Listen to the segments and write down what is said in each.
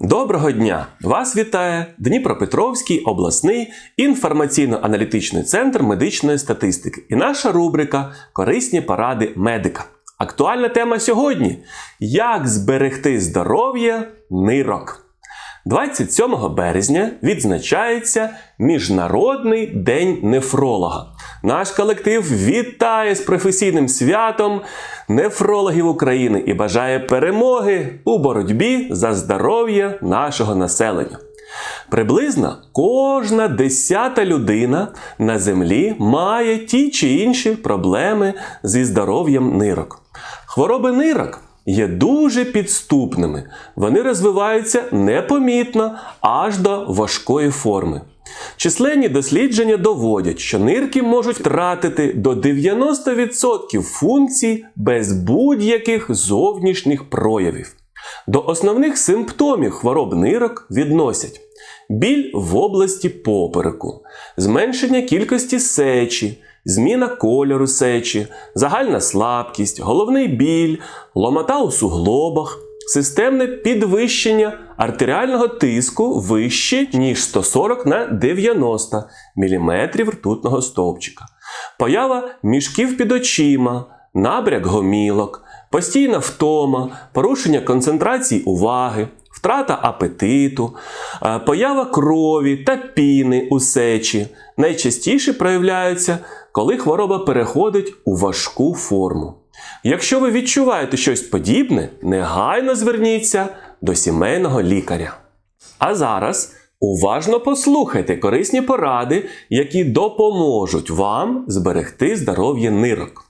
Доброго дня! Вас вітає Дніпропетровський обласний інформаційно-аналітичний центр медичної статистики і наша рубрика Корисні поради медика. Актуальна тема сьогодні: Як зберегти здоров'я нирок. 27 березня відзначається Міжнародний день нефролога. Наш колектив вітає з професійним святом нефрологів України і бажає перемоги у боротьбі за здоров'я нашого населення. Приблизно кожна десята людина на землі має ті чи інші проблеми зі здоров'ям нирок. Хвороби нирок є дуже підступними. Вони розвиваються непомітно аж до важкої форми. Численні дослідження доводять, що нирки можуть втратити до 90% функцій без будь-яких зовнішніх проявів. До основних симптомів хвороб нирок відносять біль в області попереку, зменшення кількості сечі, зміна кольору сечі, загальна слабкість, головний біль, ломота у суглобах, системне підвищення артеріального тиску вище, ніж 140 на 90 мм ртутного стовпчика, поява мішків під очима, набряк гомілок, постійна втома, порушення концентрації уваги. Втрата апетиту, е, поява крові та піни у сечі найчастіше проявляються, коли хвороба переходить у важку форму. Якщо ви відчуваєте щось подібне, негайно зверніться до сімейного лікаря. А зараз уважно послухайте корисні поради, які допоможуть вам зберегти здоров'я нирок.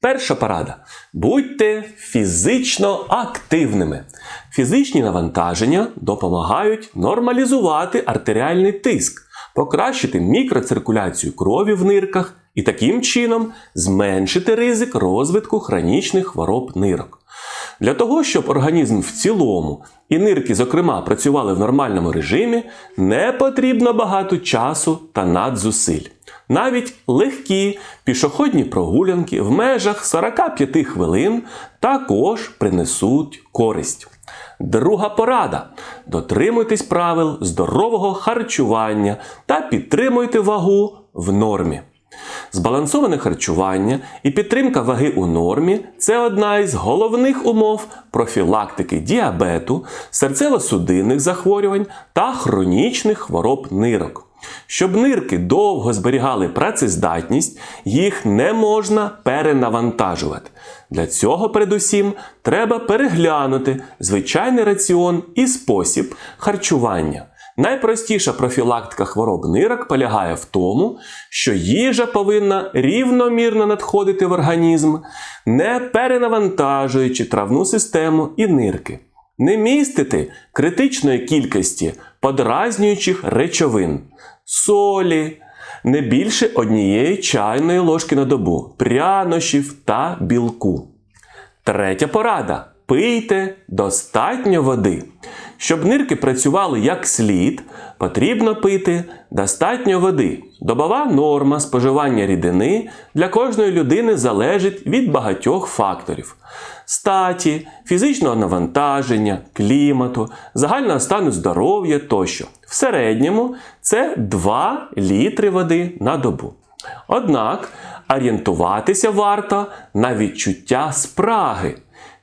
Перша порада. Будьте фізично активними. Фізичні навантаження допомагають нормалізувати артеріальний тиск, покращити мікроциркуляцію крові в нирках і таким чином зменшити ризик розвитку хронічних хвороб нирок. Для того, щоб організм в цілому і нирки, зокрема, працювали в нормальному режимі, не потрібно багато часу та надзусиль. Навіть легкі пішохідні прогулянки в межах 45 хвилин також принесуть користь. Друга порада: дотримуйтесь правил здорового харчування та підтримуйте вагу в нормі. Збалансоване харчування і підтримка ваги у нормі це одна із головних умов профілактики діабету, серцево-судинних захворювань та хронічних хвороб нирок. Щоб нирки довго зберігали працездатність, їх не можна перенавантажувати. Для цього, передусім, треба переглянути звичайний раціон і спосіб харчування. Найпростіша профілактика хвороб нирок полягає в тому, що їжа повинна рівномірно надходити в організм, не перенавантажуючи травну систему і нирки, не містити критичної кількості подразнюючих речовин, солі, не більше однієї чайної ложки на добу, прянощів та білку. Третя порада. Пийте достатньо води. Щоб нирки працювали як слід, потрібно пити достатньо води. Добова норма споживання рідини для кожної людини залежить від багатьох факторів: статі, фізичного навантаження, клімату, загального стану здоров'я тощо. В середньому це 2 літри води на добу. Однак орієнтуватися варто на відчуття спраги.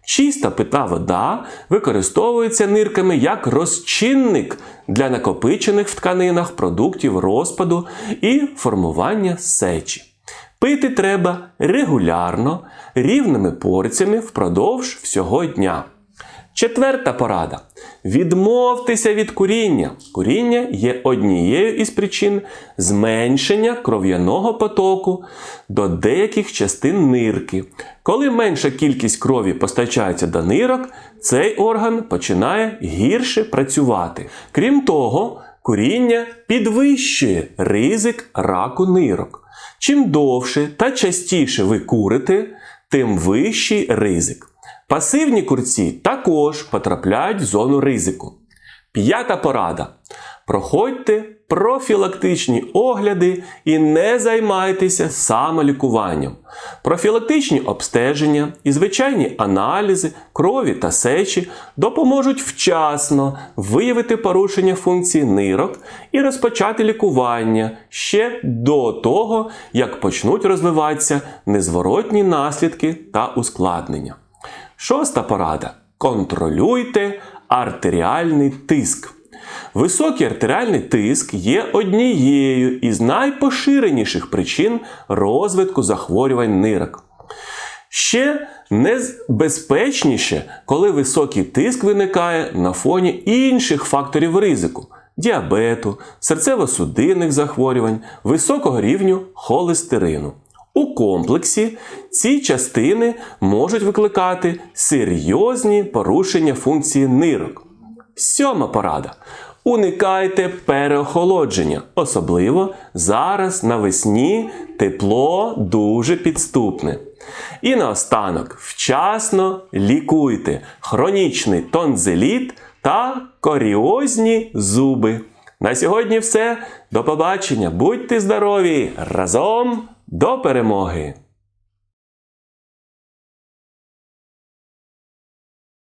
Чиста питна вода використовується нирками як розчинник для накопичених в тканинах продуктів розпаду і формування сечі. Пити треба регулярно, рівними порціями впродовж всього дня. Четверта порада. Відмовтеся від куріння. Куріння є однією із причин зменшення кров'яного потоку до деяких частин нирки. Коли менша кількість крові постачається до нирок, цей орган починає гірше працювати. Крім того, куріння підвищує ризик раку нирок. Чим довше та частіше ви курите, тим вищий ризик. Пасивні курці також потрапляють в зону ризику. П'ята порада. Проходьте профілактичні огляди і не займайтеся самолікуванням. Профілактичні обстеження і звичайні аналізи крові та сечі допоможуть вчасно виявити порушення функції нирок і розпочати лікування ще до того, як почнуть розвиватися незворотні наслідки та ускладнення. Шоста порада. Контролюйте артеріальний тиск. Високий артеріальний тиск є однією із найпоширеніших причин розвитку захворювань нирок. Ще небезпечніше, коли високий тиск виникає на фоні інших факторів ризику діабету, серцево-судинних захворювань, високого рівню холестерину. У комплексі ці частини можуть викликати серйозні порушення функції нирок. Сьома порада. Уникайте переохолодження, особливо зараз навесні тепло дуже підступне. І наостанок вчасно лікуйте хронічний тонзиліт та коріозні зуби. На сьогодні все. До побачення. Будьте здорові! Разом до перемоги!